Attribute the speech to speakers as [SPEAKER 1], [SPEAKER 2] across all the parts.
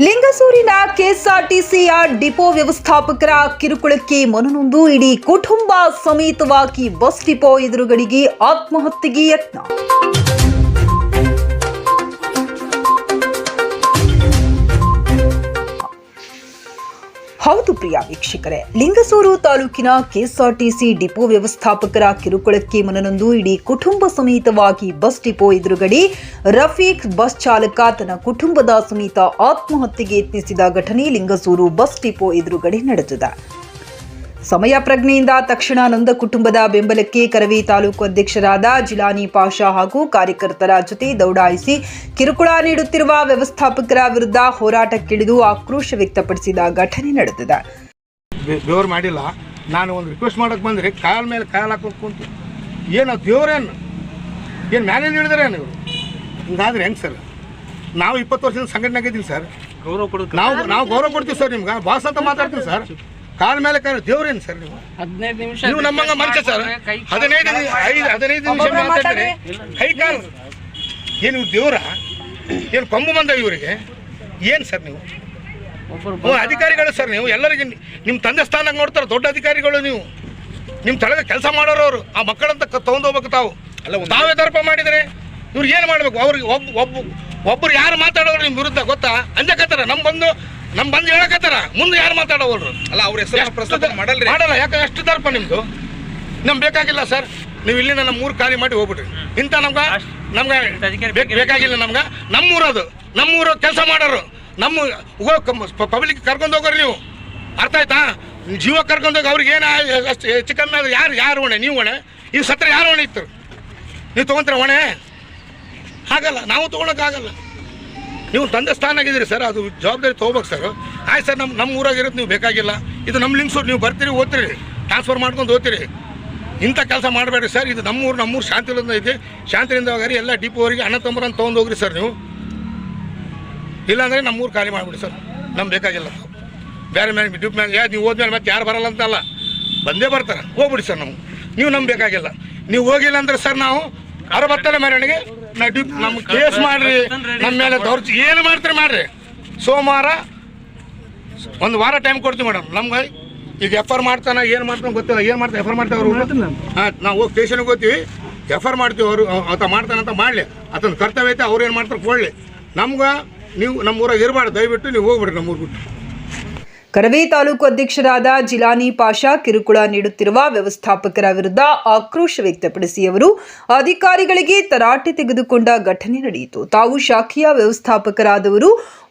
[SPEAKER 1] ಲಿಂಗಸೂರಿನ ಕೆಎಸ್ಆರ್ಟಿಸಿಯ depot ವ್ಯವಸ್ಥಾಪಕರ ಕಿರುಕುಳಕ್ಕೆ ಮನನೊಂದು ಇಡೀ ಕುಟುಂಬ ಸಮೇತವಾಗಿ ಬಸ್ ಡಿಪೋ ಎದುರುಗಳಿಗೆ ಆತ್ಮಹತ್ಯೆಗೆ ಯತ್ನ. ಹೌದು ಪ್ರಿಯ ವೀಕ್ಷಕರೇ. ಲಿಂಗಸೂರು ತಾಲೂಕಿನ ಕೆಎಸ್ಆರ್ಟಿಸಿ ಡಿಪೋ ವ್ಯವಸ್ಥಾಪಕರ ಕಿರುಕುಳಕ್ಕೆ ಮನನೊಂದು, ಇಡೀ ಕುಟುಂಬ ಸಮೇತವಾಗಿ ಬಸ್ ಡಿಪೋ ಎದುರುಗಡೆ ರಫೀಕ್ ಬಸ್ ಚಾಲಕ ತನ್ನ ಕುಟುಂಬದ ಸಮೇತ ಆತ್ಮಹತ್ಯೆಗೆ ಯತ್ನಿಸಿದ ಘಟನೆ ಲಿಂಗಸೂರು ಬಸ್ ಡಿಪೋ ಎದುರುಗಡೆ ನಡೆದಿದೆ. ಸಮಯ ಪ್ರಜ್ಞೆಯಿಂದ ತಕ್ಷಣ ನೊಂದ ಕುಟುಂಬದ ಬೆಂಬಲಕ್ಕೆ ಕರವಿ ತಾಲೂಕು ಅಧ್ಯಕ್ಷರಾದ ಜಿಲಾನಿ ಪಾಷಾ ಹಾಗೂ ಕಾರ್ಯಕರ್ತರ ಜೊತೆ ದೌಡಾಯಿಸಿ ಕಿರುಕುಳ ನೀಡುತ್ತಿರುವ ವ್ಯವಸ್ಥಾಪಕರ ವಿರುದ್ಧ ಹೋರಾಟಕ್ಕಿಳಿದು ಆಕ್ರೋಶ ವ್ಯಕ್ತಪಡಿಸಿದ ಘಟನೆ ನಡೆದಿದೆ.
[SPEAKER 2] ದೇವ್ರು ಮಾಡಿಲ್ಲ. ನಾನು ಒಂದು ರಿಕ್ವೆಸ್ಟ್ ಮಾಡಕ್ಕೆ ಬಂದರೆ ಕಾಲ ಮೇಲೆ ಕಾಲು ಹಾಕೋಕೆ ಕುಂತು. ಏನು ದೇವ್ರೇನು? ಏನು ಮ್ಯಾನೇಜ್ ಹಿಡಿದ್ರೇನು ಇವರು? ಹಿಂಗಾದ್ರೆ ಹೆಂಗೆ ಸರ್? ನಾವು ಇಪ್ಪತ್ತು ವರ್ಷದಿಂದ ಸಂಘಟನೆ ಆಗಿದ್ದೀವಿ ಸರ್.
[SPEAKER 3] ಗೌರವ ಕೊಡೋದು
[SPEAKER 2] ನಾವು ನಾವು ಗೌರವ ಕೊಡ್ತೀವಿ ಸರ್ ನಿಮ್ಗೆ. ಬಾಸ್ ಅಂತ ಮಾತಾಡ್ತೀವಿ ಸರ್. ಕಾಲ ಮೇಲೆ ಕಾಲ ದೇವ್ರೇನು ಸರ್ ನೀವು?
[SPEAKER 3] ಹದಿನೈದು ನಿಮಿಷ
[SPEAKER 2] ನೀವು ನಮ್ಮಂಗ ಮನುಷ್ಯ ಸರ್? ಹದಿನೈದು ಐದು ಹದಿನೈದು ನಿಮಿಷ ಮಾತಾಡಿದ್ರೆ ಕೈ ಕಾಲು ಏನು ಇವ್ರು ದೇವ್ರ? ಏನು ಕೊಂಬು ಬಂದ ಇವರಿಗೆ? ಏನು ಸರ್ ನೀವು? ಓ ಅಧಿಕಾರಿಗಳು ಸರ್ ನೀವು? ಎಲ್ಲರಿಗೆ ನಿಮ್ಮ ತಂದೆ ಸ್ಥಾನಕ್ಕೆ ನೋಡ್ತಾರೆ ದೊಡ್ಡ ಅಧಿಕಾರಿಗಳು ನೀವು. ನಿಮ್ಮ ತಳಗ ಕೆಲಸ ಮಾಡೋರು ಅವರು. ಆ ಮಕ್ಕಳಂತ ಕ- ತಗೊಂಡ್ ಹೋಗ್ಬೇಕು ತಾವು. ಅಲ್ಲ ತಾವೇ ದರ್ಪ ಮಾಡಿದರೆ ಇವ್ರು ಏನು ಮಾಡಬೇಕು? ಅವ್ರಿಗೆ ಒಬ್ಬ ಒಬ್ಬ ಒಬ್ಬರು ಯಾರು ಮಾತಾಡೋರು ನಿಮ್ಮ ವಿರುದ್ಧ ಗೊತ್ತಾ? ಅಂಜಕತ್ತಾರ ನಮ್ಮ ಬಂದು ನಮ್ಮ ಬಂದು ಹೇಳಕತ್ತಾರ. ಮುಂದೆ ಯಾರು ಮಾತಾಡೋರು
[SPEAKER 4] ಅಲ್ಲ ಅವ್ರ ಹೆಸರು ಪ್ರಸ್ತಾಪ ಮಾಡಲ್ರಿ.
[SPEAKER 2] ಮಾಡಲ್ಲ ಯಾಕೆ ಎಷ್ಟು ದರ್ಪ ನಿಮ್ದು? ನಮ್ ಬೇಕಾಗಿಲ್ಲ ಸರ್. ನೀವು ಇಲ್ಲಿ ನಮ್ಮ ಮೂರು ಖಾಲಿ ಮಾಡಿ ಹೋಗ್ಬಿಟ್ರಿ ಇಂಥ ನಮ್ಗ ನಮ್ಗೆ
[SPEAKER 3] ಬೇಕಾಗಿಲ್ಲ
[SPEAKER 2] ನಮ್ಗ. ಬೇಕಾಗಿಲ್ಲ ನಮ್ಗೆ ನಮ್ಮೂರದು ನಮ್ಮೂರು ಕೆಲಸ ಮಾಡೋರು. ನಮ್ಮ ಪಬ್ಲಿಕ್ ಕರ್ಕೊಂಡು ಹೋಗೋರು ನೀವು. ಅರ್ಥ ಆಯ್ತಾ? ಜೀವ ಕರ್ಕೊಂಡು ಹೋಗಿ ಅವ್ರಿಗೆ ಏನು ಅಷ್ಟು ಹೆಚ್ಚು ಕಮ್ಮಿ ಆದ್ರೆ ಯಾರು ಯಾರು ಹೊಣೆ? ನೀವು ಹೊಣೆ? ಈ ಸತ್ರ ಯಾರು ಹೊಣೆ ಇತ್ತು? ನೀವು ತೊಗೊಂತೀರ ಹೊಣೆ? ಹಾಗಲ್ಲ ನಾವು ತೊಗೊಳಕ್ಕಾಗಲ್ಲ ನೀವು ತಂದೆ ಸ್ಥಾನಾಗಿದ್ದೀರಿ ಸರ್, ಅದು ಜವಾಬ್ದಾರಿ ತೊಗೋಬೇಕು ಸರ್. ಆಯ್ತು ಸರ್ ನಮ್ಮ ನಮ್ಮ ಊರಾಗಿರೋದು ನೀವು ಬೇಕಾಗಿಲ್ಲ. ಇದು ನಮ್ಮ ಲಿಂಕ್ಸ್ ನೀವು ಬರ್ತೀರಿ, ಓದ್ತೀರಿ ಟ್ರಾನ್ಸ್ಫರ್ ಮಾಡ್ಕೊಂಡು ಓದ್ತೀರಿ. ಇಂಥ ಕೆಲಸ ಮಾಡಬೇಡ್ರಿ ಸರ್, ಇದು ನಮ್ಮೂರು ನಮ್ಮೂರು ಶಾಂತಿಲಿಂದ ಐತೆ. ಶಾಂತಿಯಿಂದ ಹೋಗ್ರಿ ಎಲ್ಲ ಡಿಪೋವರಿಗೆ ಅಣ್ಣ ತಮ್ಮರನ್ನು ತೊಗೊಂಡು ಹೋಗ್ರಿ ಸರ್ ನೀವು. ಇಲ್ಲಾಂದರೆ ನಮ್ಮೂರು ಖಾಲಿ ಮಾಡಿಬಿಡಿ ಸರ್. ನಮ್ಗೆ ಬೇಕಾಗಿಲ್ಲ ಬೇರೆ ಮೇಲೆ ಡ್ಯೂಪ್ ಮೇಲೆ ಯಾ, ನೀವು ಹೋದ್ಮೇಲೆ ಮತ್ತೆ ಯಾರು ಬರಲ್ಲ ಅಂತಲ್ಲ ಬಂದೇ ಬರ್ತಾರೆ. ಹೋಗ್ಬಿಡಿ ಸರ್ ನಮ್ಗೆ. ನೀವು ನಮ್ಗೆ ಬೇಕಾಗಿಲ್ಲ. ನೀವು ಹೋಗಿಲ್ಲ ಅಂದ್ರೆ ಸರ್ ನಾವು ಅರ ಬರ್ತಾರೆ ಮೆರವಣಿಗೆ ನಾ ಡ್ಯೂಪ್ ನಮ್ಗೆ ಕೇಸ್ ಮಾಡ್ರಿ. ನಮ್ಮ ಮೇಲೆ ದೌರ್ಜ ಏನು ಮಾಡ್ತೀರಿ ಮಾಡ್ರಿ. ಸೋಮವಾರ ಒಂದು ವಾರ ಟೈಮ್ ಕೊಡ್ತೀವಿ ಮೇಡಮ್ ನಮ್ಗೆ ಈಗ ಎಫ್ ಆರ್ ಮಾಡ್ತಾನೆ ಏನು ಮಾಡ್ತಾನೆ ಗೊತ್ತಿಲ್ಲ. ಏನು ಮಾಡ್ತಾನೆ ಎಫ್ ಆರ್ ಮಾಡ್ತಾರೆ ಅವರು? ಹಾಂ ನಾವು ಹೋಗಿ ಸ್ಟೇಷನ್ಗೆ ಹೋಗ್ತೀವಿ. ಎಫ್ ಆರ್ ಮಾಡ್ತೀವಿ ಅವರು. ಆತ ಮಾಡ್ತಾನಂತ ಮಾಡಲಿ. ಆತನ ಕರ್ತವ್ಯ ಐತೆ ಅವ್ರು ಏನು ಮಾಡ್ತಾರೆ ಕೊಡಲಿ. ನಮ್ಗೆ ನೀವು ನಮ್ಮ ಊರಾಗ ಇರಬಾರ್ದು. ದಯವಿಟ್ಟು ನೀವು ಹೋಗ್ಬಿಡ್ರಿ ನಮ್ಮ ಊರು ಬಿಟ್ಟು.
[SPEAKER 1] ಕರವೇ ತಾಲೂಕು ಅಧ್ಯಕ್ಷರಾದ ಜಿಲಾನಿ ಪಾಷಾ ಕಿರುಕುಳ ನೀಡುತ್ತಿರುವ ವ್ಯವಸ್ಥಾಪಕರ ವಿರುದ್ಧ ಆಕ್ರೋಶ ವ್ಯಕ್ತಪಡಿಸಿ ಅವರು ಅಧಿಕಾರಿಗಳಿಗೆ ತರಾಟೆ ತೆಗೆದುಕೊಂಡ ಘಟನೆ ನಡೆಯಿತು. ತಾವು ಶಾಖೆಯ ವ್ಯವಸ್ಥಾಪಕರಾದವರು,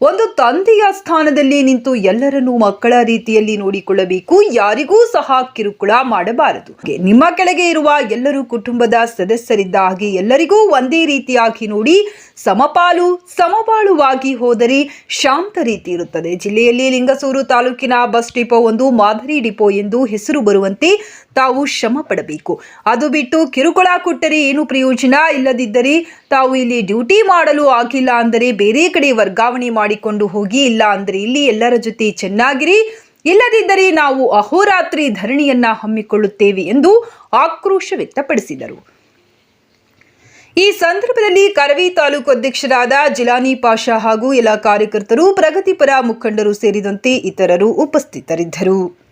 [SPEAKER 1] ಒಂದು ತಂದೆಯ ಸ್ಥಾನದಲ್ಲಿ ನಿಂತು ಎಲ್ಲರನ್ನೂ ಮಕ್ಕಳ ರೀತಿಯಲ್ಲಿ ನೋಡಿಕೊಳ್ಳಬೇಕು, ಯಾರಿಗೂ ಸಹ ಕಿರುಕುಳ ಮಾಡಬಾರದು. ನಿಮ್ಮ ಕೆಳಗೆ ಇರುವ ಎಲ್ಲರೂ ಕುಟುಂಬದ ಸದಸ್ಯರಿದ್ದ ಹಾಗೆ ಎಲ್ಲರಿಗೂ ಒಂದೇ ರೀತಿಯಾಗಿ ನೋಡಿ, ಸಮಪಾಲು, ಸಮಬಾಳುವಾಗಿ ಹೋದರೆ ಶಾಂತ ರೀತಿ ಇರುತ್ತದೆ. ಜಿಲ್ಲೆಯಲ್ಲಿ ಲಿಂಗಸೂರು ತಾಲೂಕಿನ ಬಸ್ ಡಿಪೋ ಒಂದು ಮಾದರಿ ಡಿಪೋ ಎಂದು ಹೆಸರು ಬರುವಂತೆ ತಾವು ಶ್ರಮ ಪಡಬೇಕು. ಅದು ಬಿಟ್ಟು ಕಿರುಕುಳ ಕೊಟ್ಟರೆ ಏನು ಪ್ರಯೋಜನ? ಇಲ್ಲದಿದ್ದರೆ ತಾವು ಇಲ್ಲಿ ಡ್ಯೂಟಿ ಮಾಡಲು ಆಗಿಲ್ಲ ಅಂದರೆ ಬೇರೆ ಕಡೆ ವರ್ಗಾವಣೆ ಮಾಡಿಕೊಂಡು ಹೋಗಿ, ಇಲ್ಲ ಅಂದರೆ ಇಲ್ಲಿ ಎಲ್ಲರ ಜೊತೆ ಚೆನ್ನಾಗಿರಿ. ಇಲ್ಲದಿದ್ದರೆ ನಾವು ಅಹೋರಾತ್ರಿ ಧರಣಿಯನ್ನ ಹಮ್ಮಿಕೊಳ್ಳುತ್ತೇವೆ ಎಂದು ಆಕ್ರೋಶ ವ್ಯಕ್ತಪಡಿಸಿದರು. ಈ ಸಂದರ್ಭದಲ್ಲಿ ಕರವಿ ತಾಲೂಕು ಅಧ್ಯಕ್ಷರಾದ ಜಿಲಾನಿ ಪಾಷಾ ಹಾಗೂ ಎಲ್ಲ ಕಾರ್ಯಕರ್ತರು ಪ್ರಗತಿಪರ ಮುಖಂಡರು ಸೇರಿದಂತೆ ಇತರರು ಉಪಸ್ಥಿತರಿದ್ದರು.